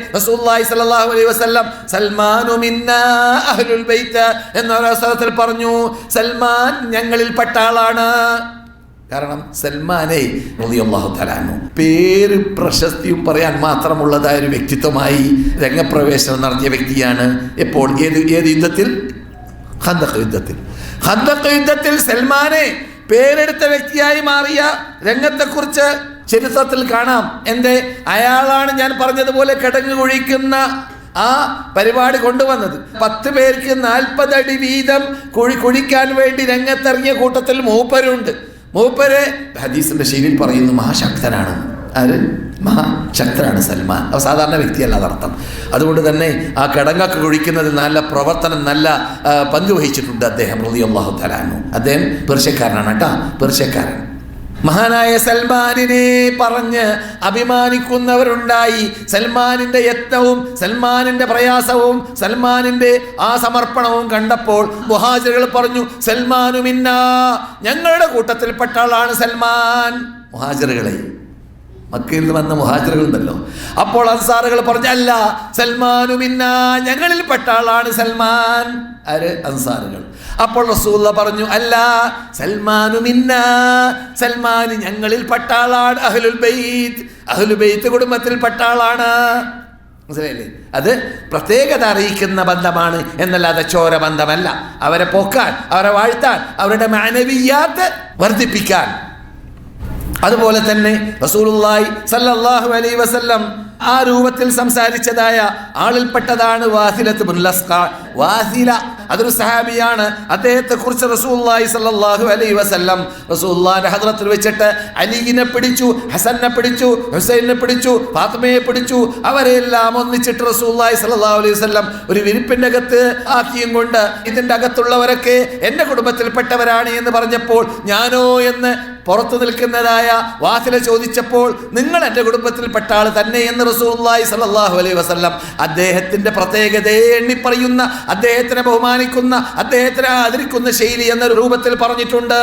റസൂലുള്ളാഹി സ്വല്ലല്ലാഹു അലൈഹി വസല്ലം സൽമാനു മിന്നാ അഹ്ലുൽ ബൈത്ത് എന്ന ഒരു പറഞ്ഞു സൽമാൻ ഞങ്ങളിൽപ്പെട്ട ആളാണ് കാരണം സൽമാനെ റളിയല്ലാഹു തആലാനു പേര് പ്രശസ്തിയും പറയാൻ മാത്രമുള്ളതായ ഒരു വ്യക്തിത്വമായി രംഗപ്രവേശനം നടത്തിയ വ്യക്തിയാണ് എപ്പോൾ ഏത് ഏത് യുദ്ധത്തിൽ? ഖന്തഖ് യുദ്ധത്തിൽ. ഖന്തഖ് യുദ്ധത്തിൽ സൽമാനെ പേരെടുത്ത വ്യക്തിയായി മാറിയ രംഗത്തെക്കുറിച്ച് ചരിത്രത്തിൽ കാണാം. എന്റെ അയാളാണ് ഞാൻ പറഞ്ഞതുപോലെ കിടങ്ങ് കുഴിക്കുന്ന ആ പരിപാടി കൊണ്ടുവന്നത്. പത്ത് പേർക്ക് നാൽപ്പത് അടി വീതം കുഴി കുഴിക്കാൻ വേണ്ടി രംഗത്തിറങ്ങിയ കൂട്ടത്തിൽ മൂപ്പരുണ്ട്. മൂപ്പര് ഹദീസിന്റെ ശൈലിയിൽ പറയുന്നു മഹാശക്തനാണ് ആര്? മഹാശക്തനാണ് സൽമാൻ. അവ സാധാരണ വ്യക്തിയല്ല അതർത്ഥം. അതുകൊണ്ട് തന്നെ ആ കിടങ്ങൊക്കെ കുഴിക്കുന്നതിൽ നല്ല പ്രവർത്തനം നല്ല പങ്ക് വഹിച്ചിട്ടുണ്ട് അദ്ദേഹം റതി അള്ളാഹു തലാനു അദ്ദേഹം പേർഷ്യക്കാരനാണ് കേട്ടോ പേർഷ്യക്കാരൻ. മഹാനായ സൽമാനിനെ പറഞ്ഞ് അഭിമാനിക്കുന്നവരുണ്ടായി. സൽമാനിന്റെ യത്നവും സൽമാനിന്റെ പ്രയാസവും സൽമാനിന്റെ ആ സമർപ്പണവും കണ്ടപ്പോൾ മുഹാജിറുകൾ പറഞ്ഞു സൽമാനുമിന്ന ഞങ്ങളുടെ കൂട്ടത്തിൽപ്പെട്ട ആളാണ് സൽമാൻ. മുഹാജിറുകളെ മക്കയിൽ വന്ന മുഹാജിറുകളുണ്ടല്ലോ. അപ്പോൾ അൻസാറുകൾ പറഞ്ഞല്ല ഞങ്ങളിൽ പെട്ട ആളാണ് സൽമാൻ. ആര്? അൻസാറുകൾ. അപ്പോൾ റസൂല്ല പറഞ്ഞു അല്ല സൽമാനു മിന്ന. സൽമാൻ ഞങ്ങളിൽ പെട്ട ആളാണ് അഹ്ലുൽ ബൈത്ത്. അഹ്ലുൽ ബൈത്ത് കുടുംബത്തിൽപ്പെട്ട ആളാണ്. മനസ്സിലായില്ലേ? അത് പ്രത്യേകത അറിയിക്കുന്ന ബന്ധമാണ് എന്നല്ലാതെ ചോര ബന്ധമല്ല. അവരെ പോക്കാൻ അവരെ വാഴ്ത്താൻ അവരുടെ മാനവീയാത്ത് വർദ്ധിപ്പിക്കാൻ. അതുപോലെ തന്നെ റസൂലുള്ളാഹി സല്ലല്ലാഹു അലൈഹി വസല്ലം ആ രൂപത്തിൽ സംസാരിച്ചതായ ആളിൽപ്പെട്ടതാണ് വാസിലത്ത് വാസില അതൊരു സഹാബിയാണ്. അദ്ദേഹത്തെ കുറിച്ച് റസൂലുള്ളാഹി സല്ലാഹു അലൈഹി വസല്ലം റസൂല്ലാന്റെ ഹദ്രത്തിൽ വെച്ചിട്ട് അലിയിനെ പിടിച്ചു ഹസനെ പിടിച്ചു ഹുസൈനെ പിടിച്ചു ഫാത്തിമയെ പിടിച്ചു. അവരെല്ലാം ഒന്നിച്ചിട്ട് റസൂലുള്ളാഹി സല്ലാഹു അലൈഹി വസല്ലം ഒരു വിരിപ്പിന്റെ അകത്ത് ആക്കിയും കൊണ്ട് ഇതിന്റെ അകത്തുള്ളവരൊക്കെ എന്റെ കുടുംബത്തിൽപ്പെട്ടവരാണ് എന്ന് പറഞ്ഞപ്പോൾ ഞാനോ എന്ന് പുറത്തു നിൽക്കുന്നതായ വാസില ചോദിച്ചപ്പോൾ നിങ്ങൾ എന്റെ കുടുംബത്തിൽപ്പെട്ട ആൾ തന്നെ എന്ന് റസൂലുള്ളാഹി സ്വല്ലല്ലാഹു അലൈഹി വസല്ലം അദ്ദേഹത്തിന്റെ പ്രത്യേകതയെ എണ്ണിപ്പറയുന്ന അദ്ദേഹത്തിനെ ബഹുമാനിക്കുന്ന അദ്ദേഹത്തിനെ ആദരിക്കുന്ന ശൈലി എന്ന രൂപത്തിൽ പറഞ്ഞിട്ടുണ്ട്.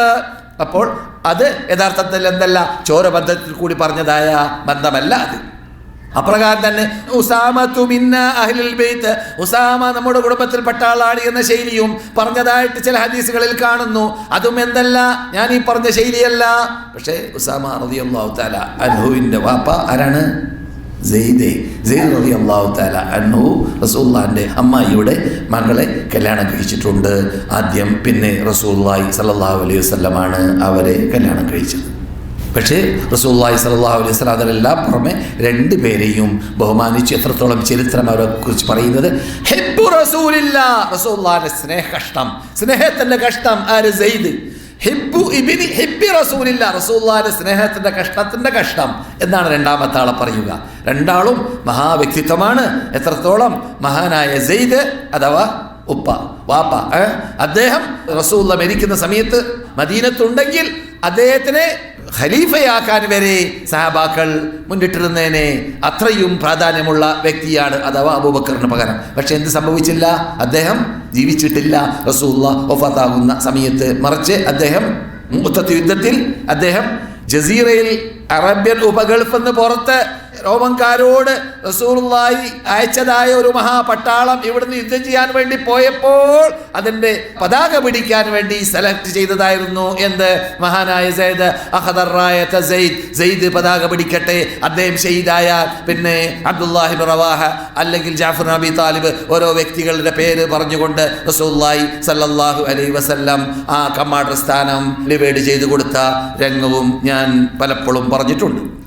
അപ്പോൾ അത് യഥാർത്ഥത്തിൽ എന്തല്ല ചോരബന്ധത്തിൽ കൂടി പറഞ്ഞതായ ബന്ധമല്ല അത്. അപ്രകാരം തന്നെ ഉസാമത്തു മിന്ന അഹ്ലുൽ ബൈത്ത്. ഉസാമ നമ്മുടെ കുടുംബത്തിൽപ്പെട്ട ആളാണ് എന്ന ശൈലിയും പറഞ്ഞതായിട്ട് ചില ഹദീസുകളിൽ കാണുന്നു. അതും എന്തല്ല? ഞാൻ ഈ പറഞ്ഞ ശൈലിയല്ല. പക്ഷേ ഉസാമ റളിയല്ലാഹു തആല അൻഹുവിന്റെ വാപ്പ ആരാണ്? സെയ്ദെ സെയ്ദ് റളിയല്ലാഹു തആല അൻഹു റസൂലുള്ളാഹിന്റെ അമ്മായിയുടെ മകളെ കല്യാണം കഴിച്ചിട്ടുണ്ട്. ആദ്യം പിന്നെ റസൂലുള്ളാഹി സ്വല്ലല്ലാഹു അലൈഹി വസ്ലമാണ് അവരെ കല്യാണം കഴിച്ചത്. പക്ഷേ റസൂല്ലായി സലാഹു അലൈഹി സ്വലാം അതിലെല്ലാം പുറമെ രണ്ട് പേരെയും ബഹുമാനിച്ച് എത്രത്തോളം ചരിത്രം അവരെ കുറിച്ച് പറയുന്നത്? ഹെബു റസൂലില്ല. റസൂല്ലാന്റെ സ്നേഹ കഷ്ടം സ്നേഹത്തിന്റെ കഷ്ടം ആര്? സെയ്ദ് ഹിബ്ബു ഇബിനി ഹിബ്ബി റസൂലില്ല. റസൂല്ലാന്റെ സ്നേഹത്തിന്റെ കഷ്ടത്തിന്റെ കഷ്ടം എന്നാണ് രണ്ടാമത്തെ ആളെ പറയുക. രണ്ടാളും മഹാവ്യക്തിത്വമാണ്. എത്രത്തോളം മഹാനായ സെയ്ദ് അഥവാ ഉപ്പ വാപ്പ അദ്ദേഹം റസൂല്ല മരിക്കുന്ന സമയത്ത് മദീനത്തുണ്ടെങ്കിൽ അദ്ദേഹത്തിനെ ഖലീഫയാക്കാൻ വരെ സഹാബാക്കൾ മുന്നിട്ടിരുന്നതിനെ അത്രയും പ്രാധാന്യമുള്ള വ്യക്തിയാണ് അഥവാ അബൂബക്കറിന് പകരം. പക്ഷെ എന്ത് സംഭവിച്ചില്ല? അദ്ദേഹം ജീവിച്ചിട്ടില്ല. റസൂല്ല ഒഫാത്താകുന്ന സമയത്ത് മറിച്ച് അദ്ദേഹം മുത്തത്ത് യുദ്ധത്തിൽ അദ്ദേഹം ജസീറയിൽ അറബ്യൻ ഉപഗൾഫ് എന്ന് പുറത്ത് റോമൻകാരോട് റസൂലുള്ളാഹി അയച്ചതായ ഒരു മഹാപട്ടാളം ഇവിടുന്ന് യുദ്ധം ചെയ്യാൻ വേണ്ടി പോയപ്പോൾ അതിന്റെ പതാക പിടിക്കാൻ വേണ്ടി സെലക്ട് ചെയ്തതായിരുന്നു എന്ത്? മഹാനായ സെയ്ദ് അഹദറായ സെയ്ദ്. സെയ്ദ് പതാക പിടിക്കട്ടെ. അദ്ദേഹം ഷെയ്ദായാൽ പിന്നെ അബ്ദുല്ലാഹിബ് റവാഹ അല്ലെങ്കിൽ ജാഫർ നബി താലിബ് ഓരോ വ്യക്തികളുടെ പേര് പറഞ്ഞുകൊണ്ട് റസൂല്ലായി സല്ലല്ലാഹു അലൈ വസല്ലം ആ കമാൻഡർ സ്ഥാനം ഡിവൈഡ് ചെയ്തു കൊടുത്ത രംഗവും ഞാൻ പലപ്പോഴും പറഞ്ഞിട്ടുണ്ട്.